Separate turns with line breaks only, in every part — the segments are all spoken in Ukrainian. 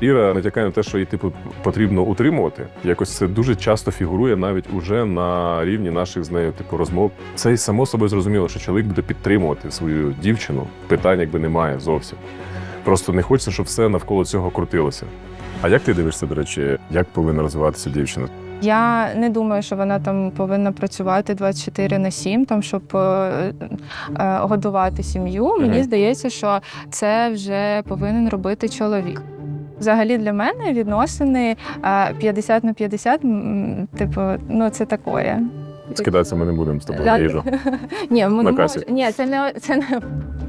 Іра натякає на те, що їй типу потрібно утримувати. Якось це дуже часто фігурує навіть уже на рівні наших з нею типу розмов. Це й само собою зрозуміло, що чоловік буде підтримувати свою дівчину. Питань якби немає зовсім. Просто не хочеться, щоб все навколо цього крутилося. А як ти дивишся, до речі, як повинна розвиватися дівчина?
Я не думаю, що вона там повинна працювати 24 на 7, там, щоб е, е, годувати сім'ю. Мені здається, що це вже повинен робити чоловік. Взагалі для мене відносини е, 50 на 50, типу, ну це такое.
Скидатися ми не будемо з тобою їжу.
Ні, ми
На
мож- ні, це не це не.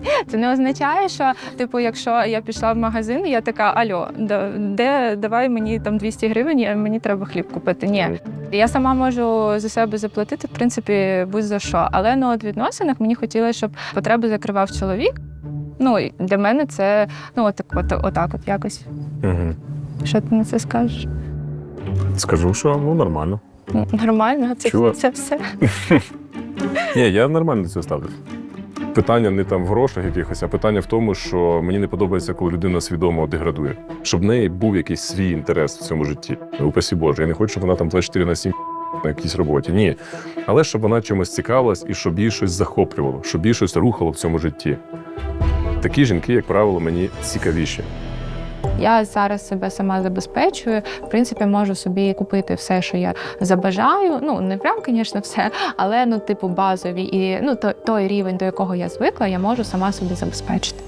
Це не означає, що типу, якщо я пішла в магазин, я така альо, де давай мені там 200 гривень, а мені треба хліб купити. Ні, я сама можу за себе заплатити, в принципі, будь-за що. Але ну, от відносинах мені хотілося, щоб потреби закривав чоловік. Ну, для мене це ну, от, от, отак, от якось.
Угу.
Що ти на це скажеш?
Скажу, що ну нормально.
Ну, Нормально, це,
Чула.
це все.
Ні, я нормально до цього ставлюсь. Питання не там в грошах якихось, а питання в тому, що мені не подобається, коли людина свідомо деградує. Щоб в неї був якийсь свій інтерес в цьому житті. Упасі Боже, я не хочу, щоб вона там 24 на 7 на якійсь роботі. Ні. Але щоб вона чимось цікавилась і щоб їй щось захоплювало, щоб їй щось рухало в цьому житті. Такі жінки, як правило, мені цікавіші.
Я зараз себе сама забезпечую. В принципі, можу собі купити все, що я забажаю. Ну не прям, звісно, все, але ну, типу, базові і ну то- той рівень, до якого я звикла, я можу сама собі забезпечити.